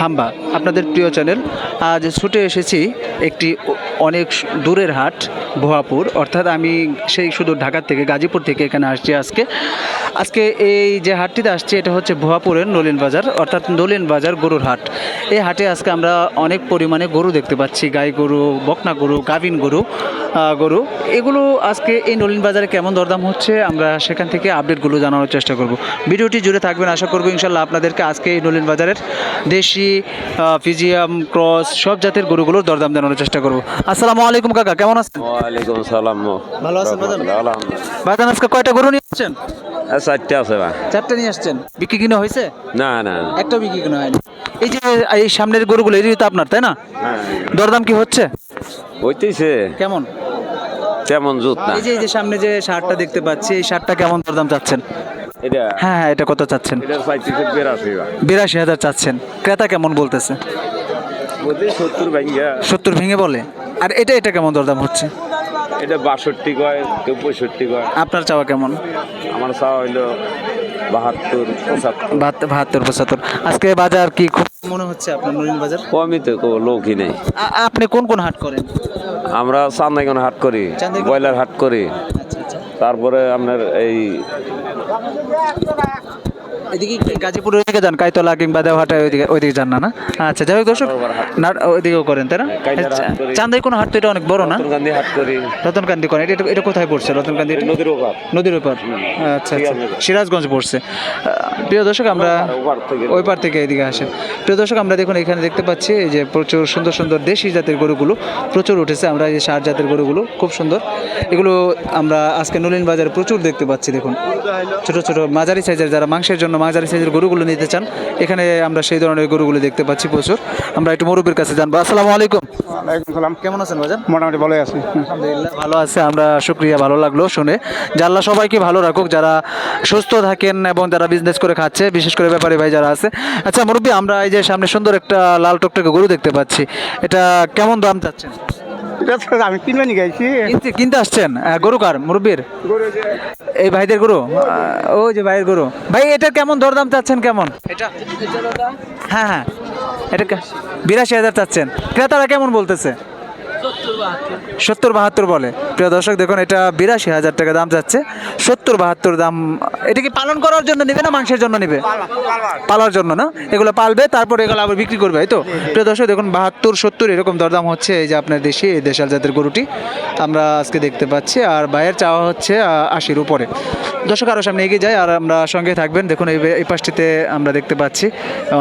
হাম্বা, আপনাদের প্রিয় চ্যানেল, আজ ছুটে এসেছি একটি অনেক দূরের হাট, ভুয়াপুর। অর্থাৎ আমি সেই শুধু ঢাকা থেকে, গাজীপুর থেকে এখানে আসছি আজকে। আজকে এই যে হাটটিতে আসছি, এটা হচ্ছে ভুয়াপুরের নলিন বাজার, অর্থাৎ নলিন বাজার গরুর হাট। এই হাটে আজকে আমরা অনেক পরিমাণে গরু দেখতে পাচ্ছি, গাই গরু, বকনা গরু, গাভিন গরু। গরু এগুলো আজকে এই নলিন বাজারে কেমন দরদাম হচ্ছে? আমরা সেখান থেকে আপডেটগুলো জানানোর চেষ্টা করব। ভিডিওটি জুড়ে থাকবেন আশা করব ইনশাল্লাহ আপনাদেরকে আজকে এই নলিন বাজারের দেশি ফিজিয়াম ক্রস সব জাতের গরুগুলোর দরদাম জানানোর চেষ্টা করব। আসসালামু আলাইকুম কাকা কেমন আছেন? ওয়ালাইকুম সালাম। ভালো আছেন আজকে কয়টা গরু নিয়ে আসছেন? চারটে আছে বা চারটে নিয়ে আসছেন। বিক্রি কিনা হয়েছে? না না একটা বিক্রি কিনা হয়নি। এই যে এই সামনের গরুগুলো তো আপনার তাই না? হ্যাঁ দরদাম কি হচ্ছে? হইতেছে। কেমন? তেমন জুত না। এই যে এই যে সামনে যে শার্টটা দেখতে পাচ্ছি এই শার্টটা কেমন দরদাম চাচ্ছেন? এটা? হ্যাঁ হ্যাঁ এটা কত চাচ্ছেন? এটা চাইতেছে বেরাশি বিরাশি হাজার চাচ্ছেন। ক্রেতা কেমন বলতেছে? বলতে সত্তর ভাঙ্গা। সত্তর ভেঙে বলে? আর এটা এটা কেমন দরদাম হচ্ছে? এটা বাষট্টি কয় কেউ পঁয়ষট্টি কয়। আপনার চাওয়া কেমন? আমার চাওয়া হইল বাহাত্তর পঁচাত্তর। বাহাত্তর পঁচাত্তর। আজকে বাজার কি খুব মনে হচ্ছে আপনার নলিন বাজার? কমই তো লোকই নেই। আপনি কোন কোন হাট করেন? আমরা চান্দাইগণ হাট করি ব্রয়লার হাট করি। আচ্ছা আচ্ছা। তারপরে আপনার এই এদিকে গাজীপুর ওইদিকে যান? কাইতলা কিংবা দেওহাটা ওইদিকে ওইদিকে যান না না? আচ্ছা যাই হোক দর্শক না ওইদিকেও করেন তাই না? হাট করি। চান্দাই কোনো হাট তো এটা অনেক বড় না? গান্ধী হাট করি। রতনকান্দি করেন এটা এটা কোথায় পড়ছে? রতনকান্দি নদীর ওপার। নদীর ওপর। আচ্ছা আচ্ছা। সিরাজগঞ্জ। পড়ছে। প্রিয় দর্শক আমরা ওই পার থেকে এদিকে আসেন। প্রিয় দর্শক আমরা দেখুন এখানে দেখতে পাচ্ছি এই যে প্রচুর সুন্দর সুন্দর দেশি জাতের গরুগুলো প্রচুর উঠেছে। আমরা এই সার জাতের গরুগুলো খুব সুন্দর। এগুলো আমরা আজকে নলিন বাজারে প্রচুর দেখতে পাচ্ছি দেখুন। ছোট ছোট মাঝারি সাইজের যারা মাংসের জন্য মাঝারি সাইজের গরুগুলো নিতে চান এখানে আমরা সেই ধরনের গরুগুলো দেখতে পাচ্ছি প্রচুর। আমরা একটু মুরব্বীর কাছে জানব। আসসালামু আলাইকুম। কেমন আছেন বাজার মোটামুটি ভালোই আছি। আলহামদুলিল্লাহ ভালো আছে। আমরা শুক্রিয়া ভালো লাগল শুনে। জানলা সবাইকে ভালো রাখুক যারা সুস্থ থাকেন এবং যারা বিজনেস করে খাচ্ছে বিশেষ করে ব্যাপারী ভাই যারা আছে। আচ্ছা মুরব্বী আমরা এই যে সামনে সুন্দর একটা লাল টকটকে গরু দেখতে পাচ্ছি। এটা কেমন দাম চাচ্ছেন? আমি কিনবে নি গেছি কিনতে কিনতে আসছেন? আহ, গরু কার? মুরব্বীর? এই ভাইদের গরু? ও যে ভাইয়ের গরু। ভাই এটা কেমন দরদাম চাচ্ছেন কেমন? এটা? হ্যাঁ হ্যাঁ। এটা কে- বিরাশি হাজার চাচ্ছেন। ক্রেতারা কেমন বলতেছে? সত্তর বাহাত্তর বলে। প্রিয় দর্শক, দেখুন, এটা বিরাশি হাজার টাকা দাম যাচ্ছে। সত্তর বাহাত্তর দাম, এটা কি পালন করার জন্য নেবে না মাংসের জন্য নেবে? পালার জন্য না? এগুলো পালবে, তারপর এগুলো আবার বিক্রি করবে তো? প্রিয় দর্শক, দেখুন, বাহাত্তর, সত্তর, এরকম দরদাম হচ্ছে এই যে আপনার দেশি, এই দেশাল জাতের গরুটি। আমরা আজকে দেখতে পাচ্ছি, আর বাইয়ের চাওয়া হচ্ছে আশির উপরে। দর্শক আরও সামনে এগিয়ে যায় আর আমরা সঙ্গে থাকবেন। দেখুন, এই পাশটিতে আমরা দেখতে পাচ্ছি,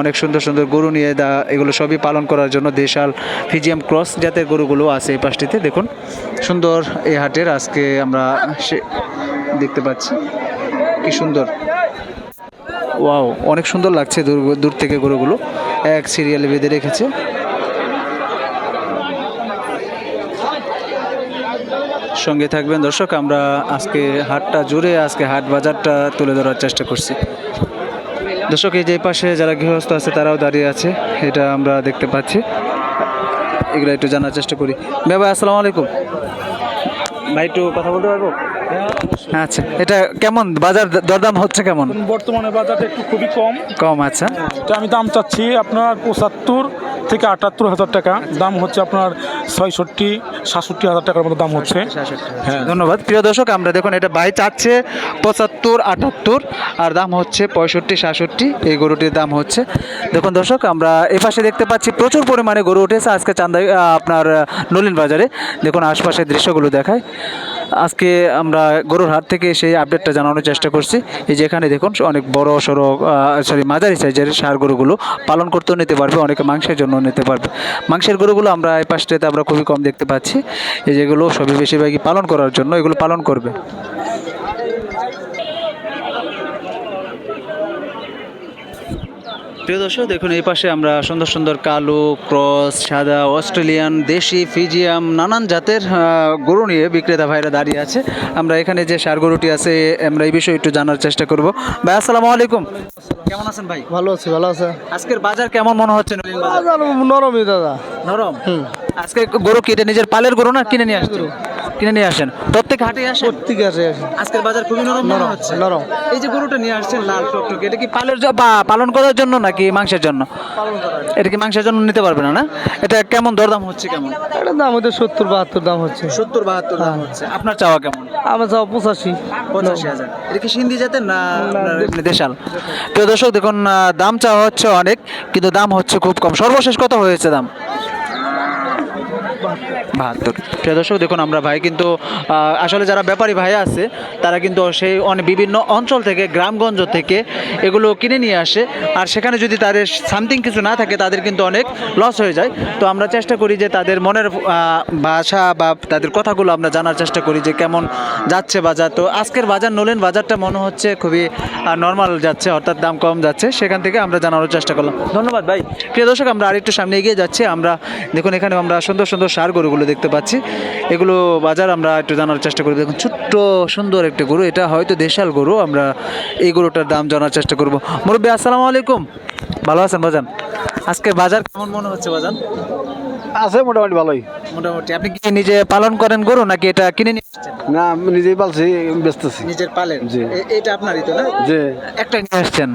অনেক সুন্দর সুন্দর গরু নিয়ে এগুলো সবই পালন করার জন্য দেশাল ফিজিয়াম ক্রস জাতের গরুগুলো আছে এই পাশটিতে দেখুন। সুন্দর এই হাটের আজকে আমরা সে দেখতে পাচ্ছি। কি সুন্দর। ওয়াও, অনেক সুন্দর লাগছে দূর দূর থেকে গরুগুলো। এক সিরিয়ালে বেঁধে রেখেছে। সঙ্গে থাকবেন দর্শক, আমরা আজকে হাটটা জুড়ে আজকে হাট বাজারটা তুলে ধরার চেষ্টা করছি। দর্শক, এই যে পাশে যারা গৃহস্থ আছে, তারাও দাঁড়িয়ে আছে। এটা আমরা দেখতে পাচ্ছি। এগুলো একটু জানার চেষ্টা করি। ভাই ভাই আসসালামু আলাইকুম। ভাই একটু কথা বলতে পারব? আচ্ছা এটা কেমন? বাজার দরদাম হচ্ছে কেমন? বর্তমানে বাজারটা একটু খুবই কম। কম আচ্ছা। তো আমি দাম চাচ্ছি আপনার পঁচাত্তর থেকে আটাত্তর হাজার টাকা। দাম হচ্ছে আপনার ছয়ষট্টি সাতষট্টি হাজার টাকার মতো দাম হচ্ছে। হ্যাঁ। ধন্যবাদ। প্রিয় দর্শক আমরা দেখুন এটা ভাই চাচ্ছে পঁচাত্তর আটাত্তর আর দাম হচ্ছে পঁয়ষট্টি সাতষট্টি। এই গরুটির দাম হচ্ছে। দেখুন দর্শক আমরা এ পাশে দেখতে পাচ্ছি প্রচুর পরিমাণে গরু উঠেছে। আজকে চান্দাই আহ, আপনার নলিন বাজারে দেখুন আশপাশের দৃশ্যগুলো দেখায়। আজকে আমরা গরুর হাট থেকে সেই আপডেটটা জানানোর চেষ্টা করছি। এই যেখানে দেখুন, অনেক বড়, সড়ো সরি মাঝারি সাইজের সার গরুগুলো পালন করতেও নিতে পারবে, অনেকে মাংসের জন্য নিতে পারবে। মাংসের গরুগুলো আমরা এই পাশটাতে আমরা খুবই কম দেখতে পাচ্ছি। এই যেগুলো সবই বেশিরভাগই পালন করার জন্য এগুলো পালন করবে। প্রিয় দর্শক দেখুন এই পাশে আমরা সুন্দর সুন্দর কালো ক্রস সাদা অস্ট্রেলিয়ান দেশি ফিজিয়াম নানান জাতের গরু নিয়ে বিক্রেতা ভাইরা দাঁড়িয়ে আছে। আমরা এখানে যে সার গরুটি আছে আমরা এই বিষয়ে একটু জানার চেষ্টা করব। ভাই আসসালামু আলাইকুম। কেমন আছেন ভাই? ভালো আছি ভালো আছে। আজকের বাজার কেমন মনে হচ্ছে নরমই দাদা। নরম? আজকে গরু কি এটা নিজের পালের গরু না কিনে নিয়ে আসছেন? কিনে নিয়ে আসেন? প্রত্যেক হাটে আসেন? ঠিক আছে আজকের বাজার খুবই নরম মনে হচ্ছে। নরম। এই যে গরুটা নিয়ে আসছেন লাল টকটকে এটা কি পালের বা পালন করার জন্য নাকি মাংসের জন্য? এটা কি মাংসের জন্য নিতে পারবে না না? এটা কেমন দরদাম হচ্ছে কেমন? এটা দাম হচ্ছে সত্তর বাহাত্তর দাম হচ্ছে। সত্তর বাহাত্তর দাম হচ্ছে। আপনার চাওয়া কেমন? আমার চাও পঁচাশি। পঁচাশি হাজার। এটা কি সিন্ধি জাতের না দেশাল? প্রিয় দর্শক দেখুন দাম চাওয়া হচ্ছে অনেক কিন্তু দাম হচ্ছে খুব কম। সর্বশেষ কত হয়েছে দাম? বাহাত্তর। প্রিয় দর্শক, দেখুন আমরা ভাই কিন্তু আসলে যারা ব্যাপারী ভাই আছে, তারা কিন্তু সেই অনেক বিভিন্ন অঞ্চল থেকে, গ্রামগঞ্জ থেকে এগুলো কিনে নিয়ে আসে। আর সেখানে যদি তাদের সামথিং কিছু না থাকে, তাদের কিন্তু অনেক লস হয়ে যায়। তো আমরা চেষ্টা করি যে তাদের মনের ভাষা বা তাদের কথাগুলো আমরা জানার চেষ্টা করি যে কেমন যাচ্ছে বাজার। তো আজকের বাজার, নলেন বাজারটা মনে হচ্ছে খুবই নর্মাল যাচ্ছে, অর্থাৎ দাম কম যাচ্ছে। সেখান থেকে আমরা জানানোর চেষ্টা করলাম। ধন্যবাদ ভাই। প্রিয় দর্শক, আমরা আরেকটু সামনে এগিয়ে যাচ্ছি। আমরা, দেখুন এখানে আমরা সুন্দর সুন্দর সার গরুগুলো দেখতে পাচ্ছি। এগুলো বাজার আমরা একটু জানার চেষ্টা করি। দেখুন ছোট্ট সুন্দর একটা গরু। এটা হয়তো দেশাল গরু। আমরা এই গরুটার দাম জানার চেষ্টা করব। মুরব্বী আসসালামু আলাইকুম। ভালো আছেন বাজান আজকে বাজার কেমন মনে হচ্ছে বাজান আছে মোটামুটি ভালোই। মোটামুটি। আপনি কি নিজে পালন করেন গরু নাকি এটা কিনে নিয়ে না আমি নিজেই পালছি ব্যস্তছি নিজের পালেন? জি। এটা আপনারই তো না? যে একটা নিয়ে আসছেন।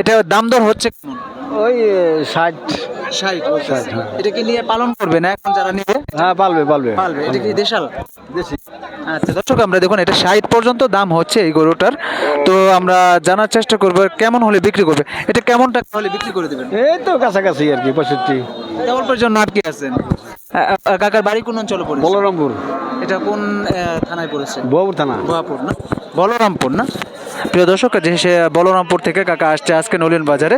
এটা দাম দর হচ্ছে কেমন? ওই ষাট ষাট হ্যাঁ। এটা কি নিয়ে পালন করবে না এখন যারা নিবে? হ্যাঁ পালবে পালবে। পালবে। এটা কি দেশাল? দেশি। আচ্ছা দর্শক আমরা দেখুন এটা ষাট পর্যন্ত দাম হচ্ছে এই গরুটার। তো আমরা জানার চেষ্টা করব কেমন হলে বিক্রি করবে? এটা কেমন টাকা হলে বিক্রি করে দেবেন? এই তো কাছাকাছি আর কি পঁয়ষট্টি। অল্পের জন্য আটকে আছেন? কাকার বাড়ি কোন অঞ্চলে পড়েছে? বলরামপুর। এটা কোন থানায় পড়েছে? বউর থানা। বোয়াপুর না? বলরামপুর না? প্রিয় দর্শক যে সে বলরামপুর থেকে কাকা আসছে আজকে নলিন বাজারে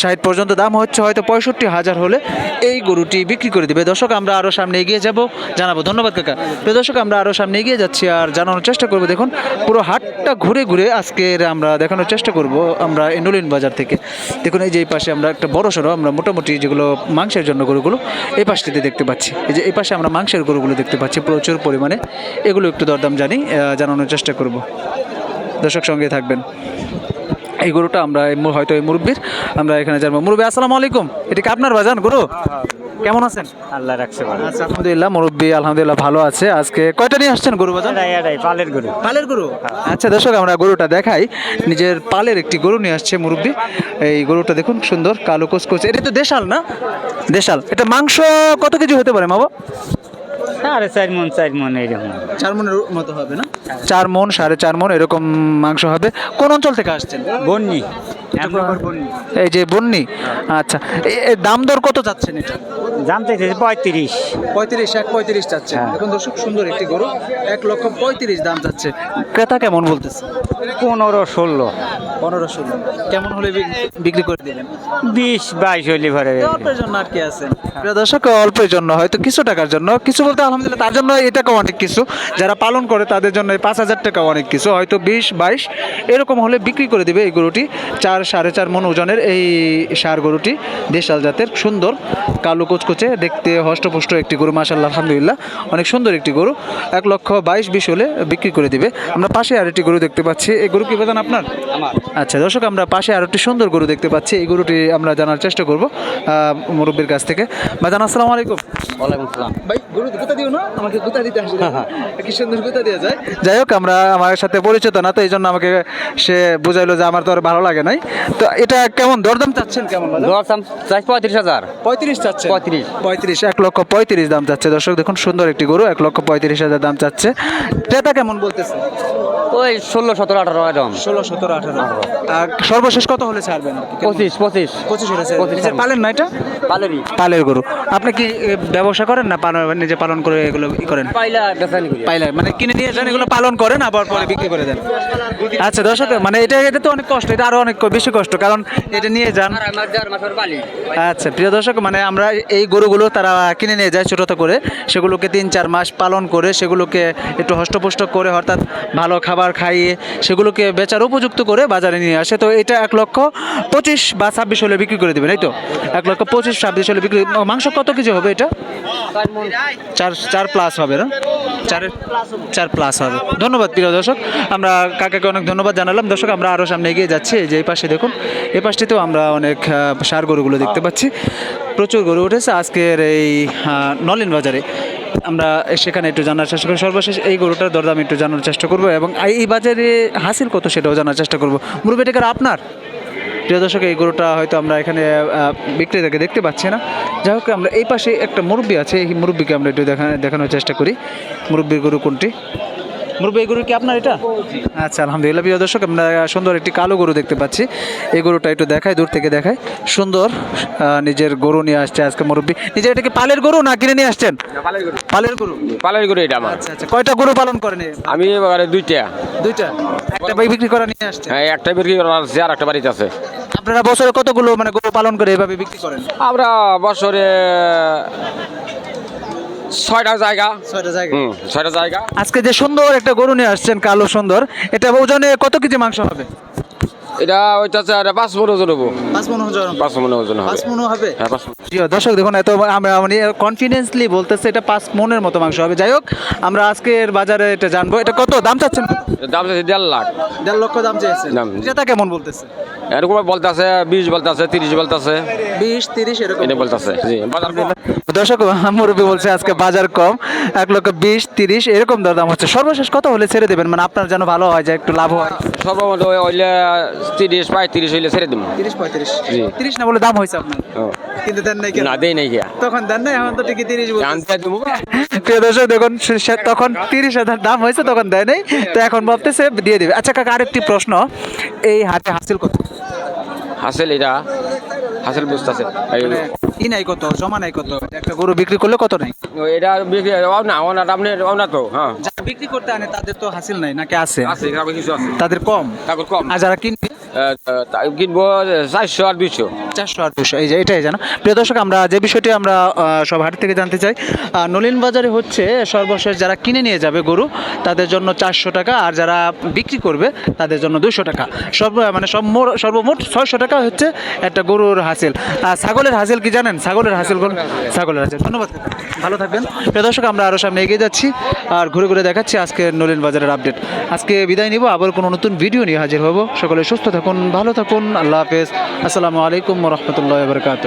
ষাট পর্যন্ত দাম হচ্ছে হয়তো পঁয়ষট্টি হাজার হলে এই গরুটি বিক্রি করে দিবে। দর্শক আমরা আরও সামনে এগিয়ে যাব জানাব। ধন্যবাদ কাকা। প্রিয় দর্শক আমরা আরও সামনে এগিয়ে যাচ্ছি আর জানানোর চেষ্টা করব। দেখুন পুরো হাটটা ঘুরে ঘুরে আজকের আমরা দেখানোর চেষ্টা করব আমরা এই নলিন বাজার থেকে। দেখুন এই যে এই পাশে আমরা একটা বড় সড়ো আমরা মোটামুটি যেগুলো মাংসের জন্য গরুগুলো এই পাশটিতে দেখতে পাচ্ছি। এই যে এই পাশে আমরা মাংসের গরুগুলো দেখতে পাচ্ছি, প্রচুর পরিমাণে। এগুলো একটু দরদাম জানি জানানোর চেষ্টা করব। দর্শক সঙ্গে থাকবেন। এই গরুটা আমরা হয়তো এই মুরব্বীর, আমরা এখানে জানব। মুরব্বী, আসসালামু আলাইকুম। এটি কি আপনার বাজান গরু? কেমন আছেন? আল্লাহ রাখছে ভালো। আচ্ছা আলহামদুলিল্লাহ মুরব্বী আলহামদুলিল্লাহ ভালো আছে। আজকে কয়টা নিয়ে আসছেন গরু বাজার? পালের গরু। পালের গরু? আচ্ছা দর্শক আমরা গরুটা দেখাই। নিজের পালের একটি গরু নিয়ে আসছে মুরব্বী। এই গরুটা দেখুন সুন্দর কালো কোচকোচ। এটা তো দেশাল না? দেশাল। এটা মাংস কত কেজি হতে পারে মাবা সাড়ে চার মন চার মন চার মনের মতো হবে না? চার মন সাড়ে চার মন এরকম মাংস হবে। কোন অঞ্চল থেকে আসছেন? বন্যি বন্যি এই যে বন্নি। আচ্ছা দাম দর কত যাচ্ছেন এটা? দাম চাইছে পঁয়ত্রিশ। পঁয়ত্রিশ এক পঁয়ত্রিশ চাচ্ছে এখন দর্শক সুন্দর একটি গরু এক লক্ষ পঁয়ত্রিশ দাম চাচ্ছে ক্রেতা কেমন বলতেছে? পনেরো ষোলো। পনেরো ষোলো কেমন হলে বিক- বিক্রি করে দিবেন? বিশ বাইশ হইলে ভরে অল্পের জন্য আর কি আছেন প্রিয় দর্শক অল্পের জন্য হয়তো কিছু টাকার জন্য। কিছু বলতে আলহামদুলিল্লাহ তার জন্য এই টাকা অনেক কিছু। যারা পালন করে তাদের জন্য পাঁচ হাজার টাকা অনেক কিছু। হয়তো বিশ বাইশ এরকম হলে বিক্রি করে দিবে এই গরুটি। চার সাড়ে চার মন ওজনের এই সার গরুটি। দেশাল জাতের সুন্দর কালো কুচকুচে দেখতে হষ্টপুষ্ট একটি গরু মাসাল্লাহ আলহামদুলিল্লাহ। অনেক সুন্দর একটি গরু। এক লক্ষ বাইশ বিশ হলে বিক্রি করে দিবে। আমরা পাশে আরেকটি গরু দেখতে পাচ্ছি। এই গরু কি বাজান আপনার? আচ্ছা দর্শক আমরা পাশে আরও একটি সুন্দর গরু দেখতে পাচ্ছি। এই গরুটি আমরা জানার চেষ্টা করব মুরব্বীর কাছ থেকে। বাজান আসসালামু আলাইকুম। ওয়ালাইকুম আসসালাম ভাই গরু গুতা দিও না? আমাকে গুতা দিতে আসলে কি সুন্দর গুতা দেওয়া যায়। যাই হোক আমরা আমার সাথে পরিচিত না তো এই জন্য আমাকে সে বুঝাইলো যে আমার তো আর ভালো লাগে নাই। তো এটা কেমন দরদাম চাচ্ছেন কেমন দর দাম চাই পঁয়ত্রিশ হাজার। পঁয়ত্রিশ চাচ্ছে পঁয়ত্রিশ। পঁয়ত্রিশ এক লক্ষ পঁয়ত্রিশ দাম চাচ্ছে। দর্শক দেখুন সুন্দর একটি গরু এক লক্ষ পঁয়ত্রিশ হাজার দাম চাচ্ছে। ক্রেতা কেমন বলতেছে? ওই ষোলো সতেরো আঠারো এরকম। ষোলো সতেরো আঠারো। সর্বশেষ কত হলে ছাড়বেন? পঁচিশ পঁচিশ। পঁচিশ পঁচিশ নিজের পালেন না এটা? পালেরই। পালের গরু। আপনি কি ব্যবসা করেন না পালন নিজে পালন করে এগুলো ই করেন? পাইলা মানে কিনে নিয়ে যান এগুলো পালন করেন আবার পরে বিক্রি করে দেন। আচ্ছা দর্শক মানে এটা এটা তো অনেক কষ্ট এটা আরও অনেক বেশি কষ্ট কারণ এটা নিয়ে যান। আচ্ছা প্রিয় দর্শক মানে আমরা এই গরুগুলো তারা কিনে নিয়ে যায় ছোটো করে সেগুলোকে তিন চার মাস পালন করে সেগুলোকে একটু হষ্টপুষ্ট করে অর্থাৎ ভালো খাবার খাইয়ে সেগুলোকে বেচার উপযুক্ত করে বাজারে বাজারে নিয়ে আসে। তো এটা এক লক্ষ পঁচিশ বা ছাব্বিশ হলে বিক্রি করে দেবেন, এই তো? এক লক্ষ পঁচিশ, ছাব্বিশ হলে বিক্রি মাংস কত কেজি হবে এটা? চার চার প্লাস হবে না? চারের চার প্লাস হবে। ধন্যবাদ প্রিয় দর্শক, আমরা কাকাকে অনেক ধন্যবাদ জানালাম। দর্শক, আমরা আরও সামনে এগিয়ে যাচ্ছি। যে এই পাশে দেখুন, এই পাশটিতেও আমরা অনেক সার গরুগুলো দেখতে পাচ্ছি। প্রচুর গরু উঠেছে। আজকের এই নলিন বাজারে। আমরা সেখানে একটু জানার চেষ্টা করি সর্বশেষ এই গরুটার দরদাম একটু জানার চেষ্টা করব এবং এই বাজারে হাসিল কত সেটাও জানার চেষ্টা করব। মুরব্বী টাকার আপনার? প্রিয় দর্শক, এই গরুটা হয়তো আমরা এখানে বিক্রেতাকে দেখতে পাচ্ছি না। যাই হোক, আমরা এই পাশে একটা মুরব্বী আছে, এই মুরব্বীকে আমরা একটু দেখা দেখানোর চেষ্টা করি। মুরব্বীর গরু কোনটি? মুরব্বি এই গরু কি আপনার এটা? আচ্ছা আলহামদুলিল্লাহ। প্রিয় দর্শক আমরা সুন্দর একটি কালো গরু দেখতে পাচ্ছি। এই গরুটা একটু দেখায় দূর থেকে দেখায় সুন্দর আহ, নিজের গরু নিয়ে আসছে আজকে মুরব্বী। নিজের এটা কি পালের গরু না কিনে নিয়ে আসছেন? পালের গরু। পালের গরু? এটা আমার। আচ্ছা আচ্ছা। কয়টা গরু পালন করেন? আমি এবারে দুইটা। দুইটা? একটা বাই বিক্রি করা নিয়ে আসছে? হ্যাঁ একটা বিক্রি করা আছে আর একটা বাড়িতে আছে। আপনারা বছরে কতগুলো মানে গরু পালন করে এভাবে বিক্রি করেন? আমরা বছরে ছয়টা জায়গা। ছয়টা জায়গা। হুম ছয়টা জায়গা। আজকে যে সুন্দর একটা গরু নিয়ে আসছেন কালো সুন্দর এটা ওজনে কত কেজি মাংস হবে? এটা ওইটা পাঁচ মন ওজন হব। পাঁচ মন ওজন পাঁচ মন ওজন হবে। পাঁচ মন হবে? হ্যাঁ পাঁচ দর্শক দেখুন এত আমরা মানে কনফিডেন্সলি বলতেছে এটা পাঁচ মনের মতো মাংস হবে। যাই হোক আমরা আজকের বাজারে এটা জানব। এটা কত? দাম চাচ্ছেন? দাম দেড় লাখ। দেড় লক্ষ দাম চেয়েছে দাম। কেমন বলতেছে? এরকম বলতে আছে বিশ বলতে আছে তিরিশ বলতে আছে বিশ তিরিশ এরকম। এটা বলতে আছে জি বাজার দর্শক মুরব্বী বলছে আজকে বাজার কম এক লক্ষ বিশ তিরিশ এরকম দরদাম হচ্ছে। সর্বশেষ কত হলে ছেড়ে দেবেন? মানে আপনার যেন ভালো হয় যে একটু লাভ হয়। সর্বমোট হইলে তিরিশ পঁয়ত্রিশ হইলে ছেড়ে দিব। তিরিশ পঁয়ত্রিশ। জি। তিরিশ না বলে দাম হয়েছে আপনার? কিন্তু দেন নাই না দেই নাই গিয়া তখন দেন নাই এখন তো ঠিকই তিরিশ বলতেছে। প্রিয় দর্শক দেখুন তখন তিরিশ হাজার দাম হয়েছে তখন দেয় নাই। তো এখন ভাবতেছে দিয়ে দিবে। আচ্ছা কাকা আরেকটি প্রশ্ন। এই হাতে হাসিল কত? হাসেল এটা। হাসেল বুঝতেছে। আছে ই নাই কত? জমা নাই কত? একটা গরু বিক্রি করলে কত নাই? এটা বিক্রি ও না ও না আপনি ও না তো হ্যাঁ। যারা বিক্রি করতে আনে তাদের তো হাসিল নাই নাকি আছে? আছে কিছু আছে। তাদের কম? তাদের কম। আর যারা কিনবে? কিনবো চারশো আর দুইশো। আর এই যে এটাই জানো প্রিয় দর্শক, আমরা যে বিষয়টি আমরা সব হাট থেকে জানতে চাই নলিন বাজারে হচ্ছে সর্বশেষ যারা কিনে নিয়ে যাবে গরু, তাদের জন্য চারশো টাকা, আর যারা বিক্রি করবে, তাদের জন্য দুশো টাকা। সর্ব মানে সব মোট- সর্বমোট ছয়শো টাকা হচ্ছে একটা গরুর হাসিল। আর ছাগলের হাসিল কি জানেন? ছাগলের হাসিল ছাগলের হাসিল। ধন্যবাদ। ভালো থাকবেন। প্রিয় দর্শক, আমরা আরও সামনে এগিয়ে যাচ্ছি, আর ঘুরে ঘুরে দেখাচ্ছি আজকে নলিন বাজারের আপডেট আজকে বিদায় নিব, আবার কোনো নতুন ভিডিও নিয়ে হাজির হব। সকলে সুস্থ থাকুন, ভালো থাকুন, আল্লাহ হাফেজ। আসসালামু আলাইকুম রহমতুল্লাহ বরকাত